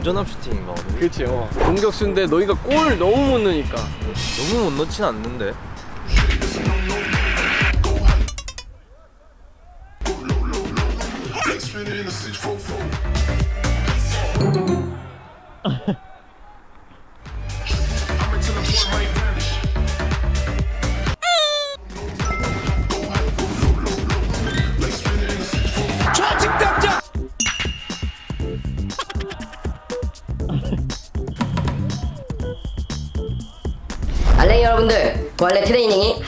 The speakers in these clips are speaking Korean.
문전압 슈팅인가 오늘? 그치 어. 공격수인데 너희가 골 너무 못 넣으니까 너무 못 넣진 않는데.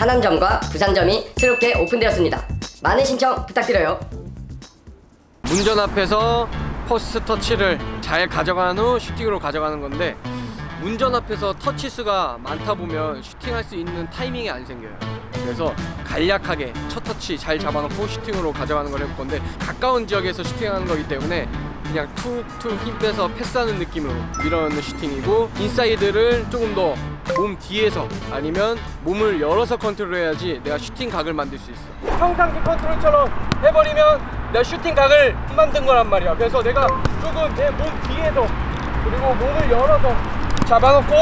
하남점과 부산점이 새롭게 오픈되었습니다. 많은 신청 부탁드려요. 문전 앞에서 퍼스트 터치를 잘 가져간 후 슈팅으로 가져가는 건데 문전 앞에서 터치 수가 많다 보면 슈팅할 수 있는 타이밍이 안 생겨요. 그래서 간략하게 첫 터치 잘 잡아놓고 슈팅으로 가져가는 걸 해볼 건데 가까운 지역에서 슈팅하는 거기 때문에 그냥 툭툭 힘 빼서 패스하는 느낌으로 밀어넣는 슈팅이고 인사이드를 조금 더 몸 뒤에서 아니면 몸을 열어서 컨트롤해야지 내가 슈팅 각을 만들 수 있어. 평상시 컨트롤처럼 해버리면 내가 슈팅 각을 만든 거란 말이야. 그래서 내가 조금 내 몸 뒤에서 그리고 몸을 열어서 잡아놓고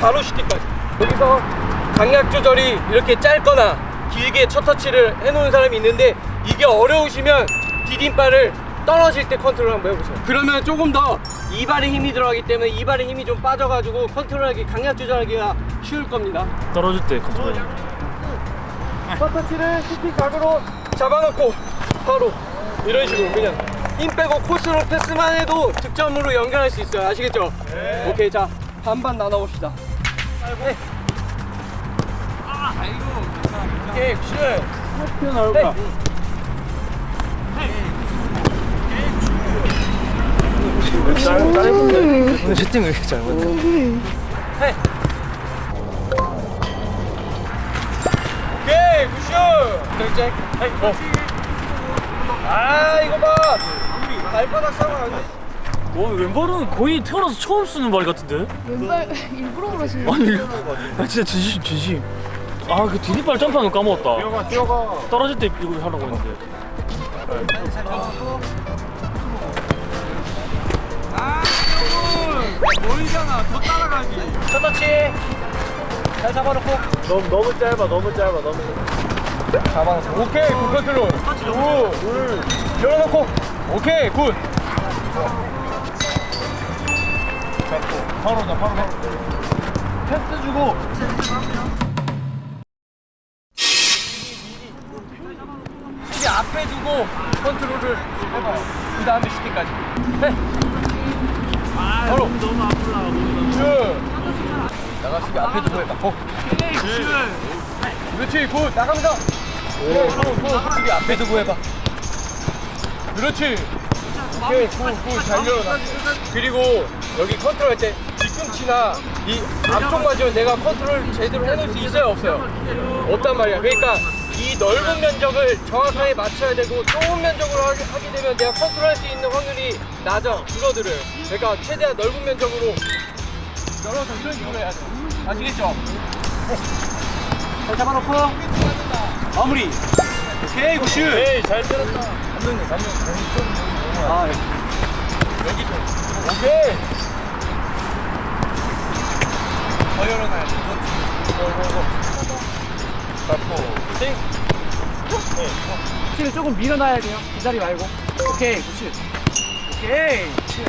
바로 슈팅까지. 여기서 강약 조절이 이렇게 짧거나 길게 첫 터치를 해놓은 사람이 있는데 이게 어려우시면 디딤발을 떨어질 때 컨트롤 한번 해보세요. 그러면 조금 더 이발에 힘이 들어가기 때문에 이발에 힘이 좀 빠져가지고 컨트롤하기 강약 조절하기가 쉬울 겁니다. 떨어질 때 컨트롤. 첫 터치를 슈팅 각으로 잡아놓고 바로 이런 식으로 그냥 힘 빼고 코스로 패스만 해도 득점으로 연결할 수 있어요. 아시겠죠? 오케이 자 반반 나눠 봅시다. 네. 오케이 슛. 튀어나올까? 오늘 슈팅 왜 이렇게 잘 맞냐? 오케이 굿슛. 결제. 어. 아 이거 봐. 발바닥 상황 안 돼. 와 왼발은 거의 태어나서 처음 쓰는 발 같은데? 왼발 일부러 그러시는 거 아니 아 진짜 진심 진심. 아 그 디딤발 점프하는 거 까먹었다. 뛰어가 뛰어가. 떨어질 때 이거 하려고 했는데. 첫 터치. 잘 잡아놓고. 너무 너무 짧아 너무 짧아 너무. 잡아놓고. 오케이 굿 컨트롤. 굿. 둘. 열어놓고. 오케이 굿. 잡고 바로 나 바로. 패스 주고. 수비 앞에 두고 컨트롤을 해봐요. 그 다음에 슈팅까지. 해. 바로. 너무 아프라. 슛. 나가 수비 앞에 두고 해봐. 어. 그렇지 굿 나갑니다. 오, 굿, 굿. 수비 앞에 두고 해봐. 그렇지. 오케이, 굿, 굿. 잘 열어놔. 그리고 여기 컨트롤 할 때 뒤꿈치나 이 앞쪽 맞으면 내가 컨트롤 제대로 해놓을 수 있어요, 없어요? 없단 말이야. 그러니까 이 넓은 면적을 정확하게 맞춰야 되고 좁은 면적으로 하게, 하게 되면 내가 컨트롤 할 수 있는 확률이 낮아, 줄어들어요. 그러니까 최대한 넓은 면적으로. 열어서 이런 식으로 해야 돼. 아시겠죠? 잘 잡아놓고. 마무리. 오케이 굿슛. 에이 잘 때렸다. 감독님 감독님 아 여기 좀. 오케이. 더 열어놔야 돼. 고 고 고 잡고. 띵 네. 조금 밀어놔야 돼요. 기다리 말고. 오케이 굿슛 오케이 굿슛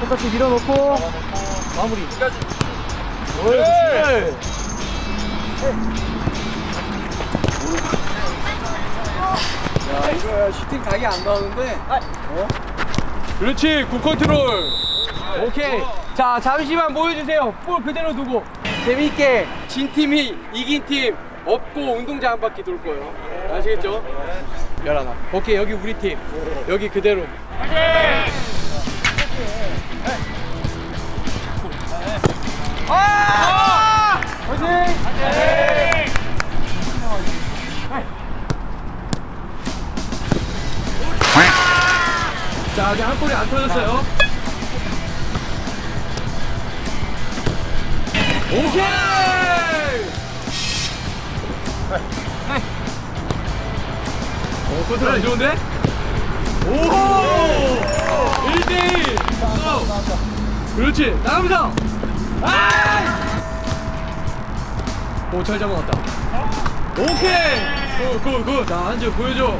똑같이 밀어놓고 마무리. 끝까지 네. 야 이거 슈팅 각이 안 나오는데. 어? 그렇지 굿 컨트롤. 오케이. 자 잠시만 모여주세요. 볼 그대로 두고. 재미있게 진 팀이 이긴 팀 업고 운동장 한 바퀴 돌 거예요 아시겠죠? 열하나 오케이 여기 우리 팀 여기 그대로 아! 화이팅! 자, 아직 한 골이 안 터졌어요. 오케이! 오, 컨트롤 안 좋은데? 오! 1대1! 그렇지. 나가면서. 오잘 잡아놨다. 오케이. 굿 굿 굿 자 한주 보여줘.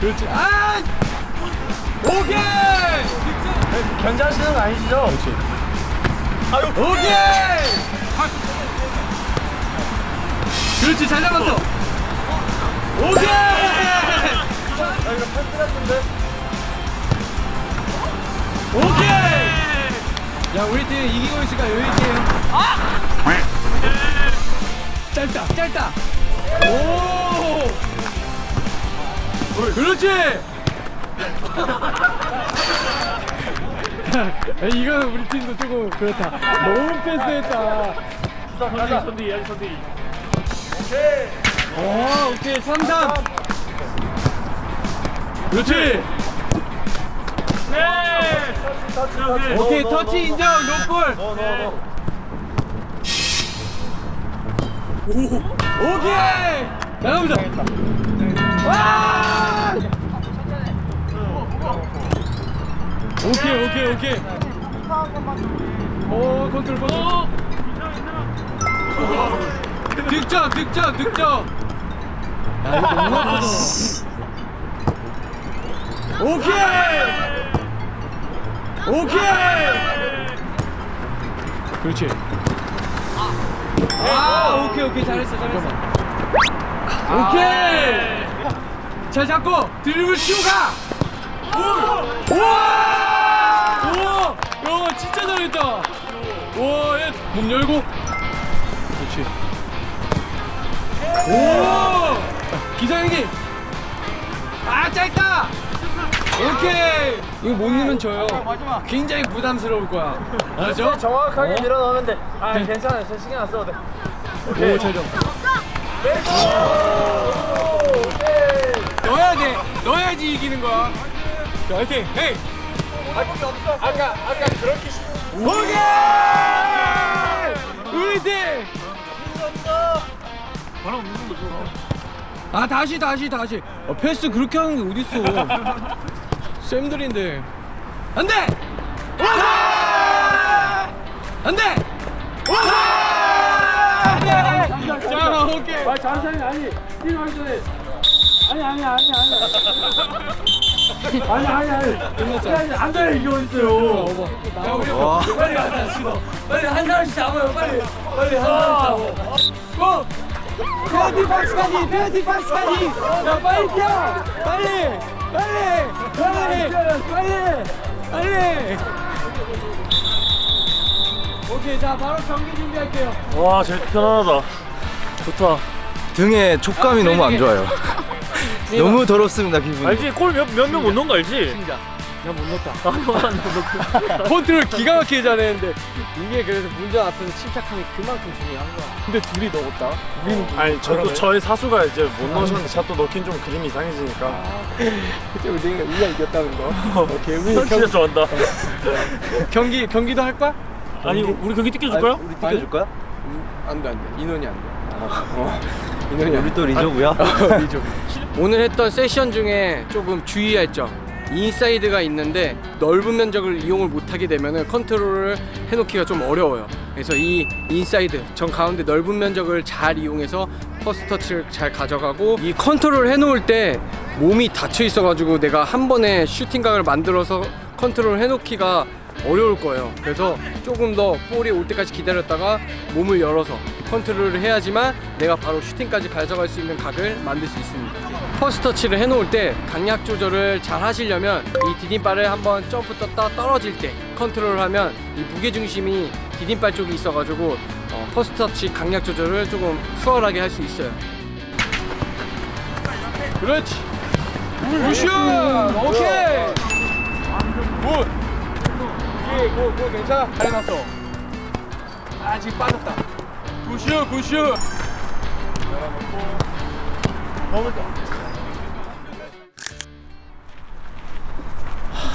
그렇지. 아! 오케이! 견제하시는 거 아니시죠? 그렇지. 오케이 그렇지 잘 잡았어. 오케이! 오케이! 야 우리 팀 이기고 있으니까 여유 있게. 해요 짧다 짧다. 오! 그렇지! 이거는 우리 팀도 조금 그렇다. 너무 패스했다. 선디 선디 야 선디 오 오케이 3 3 그렇지. 네. 오케이 터치 인정 노볼 오 오케이. 나가보자. 와! 오케이 오케이 오케이. 오 컨트롤 컨트롤 득점 득점 득점. 야 이거 너무 아프다. 오케이! 오케이! 그렇지. 아 오케이 오케이. 잘했어 잘했어. 오케이! 잘 잡고 드리블 치고 가! 우와 우와 야 진짜 잘했다. 우와 얘몸 열고. 그렇지 오! 기사형님 아 짧다! 오케이! 이거 못 넣으면 져요. 굉장히 부담스러울 거야. 알았죠? 정확하게 밀어넣었는데. 아 괜찮아요. 저 신경 안 써도 돼. 오잘 잡 넣어야 돼. 넣어야지 이기는 거야. 자 화이팅! 헤이! 아까 아까 그렇게 오케이! 우리 팀 바람 무슨 거 좋아 아 다시 다시 다시. 어, 패스 그렇게 하는 게 어딨어. 쌤들인데. 안돼! 안돼! 안 돼 자 오케이. 아 잠시만요. 아니 뛰어가기 전에. 아니 아니 아니 아니. 아니 아니 아니. 끝났어 아니 안돼 이게 어딨어요. 야 우리 와. 빨리 가자 지금. 빨리 한 사람씩 잡아요 빨리. 빨리 한 사람씩 잡아. 고! 페어티 박스까지 페어티 박스까지 야 빨리 뛰어. 빨리 빨리. 빨리 빨리 빨리. 오케이 자 바로 경기 준비할게요. 와 제일 편안하다. 좋다. 등에 촉감이 너무 안 좋아요. 너무 더럽습니다 기분이. 알지? 골 몇 몇 명 못 넣은 거 알지? 진짜 나못 넣었다. 아 넣고 컨트롤 기가 막히게 잘했는데 이게 그래서 문제 앞에서 침착함이 그만큼 중요한 거야. 근데 둘이 넣었다? 우리는 아니 저도 저의 사수가 이제 못 넣으셨는데 제가 또 넣긴 좀 그림이 이상해지니까. 그때 우리가 우리가 이겼다는 거. 오케이 우리 선 진짜 좋아한다. 경기 경기도 할 거야? 아니 우리 경기 뛰겨줄까요? 우리 뛰겨줄까요? 안돼 안돼. 인원이 안돼. 어, 인원이 우리 또 리조고요. 리조 오늘 했던 세션 중에 조금 주의할 점 인사이드가 있는데 넓은 면적을 이용을 못하게 되면 컨트롤을 해놓기가 좀 어려워요 그래서 이 인사이드 정 가운데 넓은 면적을 잘 이용해서 퍼스트 터치를 잘 가져가고 이 컨트롤 해놓을 때 몸이 닫혀 있어가지고 내가 한 번에 슈팅각을 만들어서 컨트롤 해놓기가 어려울 거예요. 그래서 조금 더 볼이 올 때까지 기다렸다가 몸을 열어서 컨트롤을 해야지만 내가 바로 슈팅까지 가져갈 수 있는 각을 만들 수 있습니다. 퍼스트 터치를 해놓을 때 강약 조절을 잘 하시려면 이 디딤발을 한번 점프 떴다 떨어질 때 컨트롤을 하면 이 무게 중심이 디딤발 쪽에 있어가지고 어, 퍼스트 터치 강약 조절을 조금 수월하게 할 수 있어요. 그렇지. 굿슛! 오케이. 굿. 오케이, 굿, 굿, 괜찮아. 잘 해놨어. 아, 지금 빠졌다. 굿슛, 굿슛.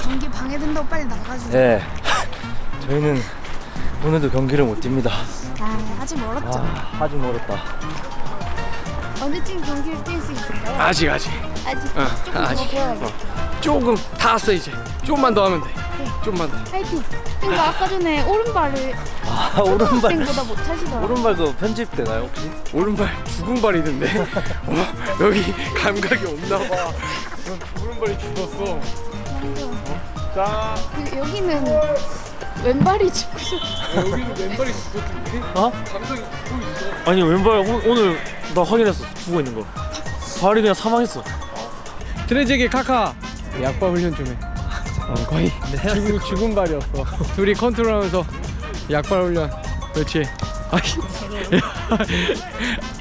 경기 방해된다고 빨리 나가주세요. 네. 저희는 오늘도 경기를 못 뜁니다. 아, 아직 멀었죠. 아, 아주 멀었다. 어느 팀 경기를 뛸 수 있을까요? 아직, 아직. 아직 어, 조금 아직. 더 배워야 돼. 조금 다 왔어, 이제. 조금만 더 하면 돼. 좀만 더. 화이팅. 그러니까 아까 전에 오른발을 아 오른발 생보다 못 차시더라고요. 오른발도 편집되나요 혹시? 오른발 죽은발이던데 어, 여기 감각이 없나 봐 오른발이 죽었어 자그 여기는 왼발이 죽으셨. 여기는 왼발이 죽었던데 어? 감각이 죽고 있어 아니 왼발 오, 오늘 나 확인했어 죽어 있는 거 발이 그냥 사망했어 트레제기 카카 약발 훈련 좀해 어, 거의 죽은, 죽은 발이었어. 둘이 컨트롤하면서 약발 훈련. 그렇지. 아이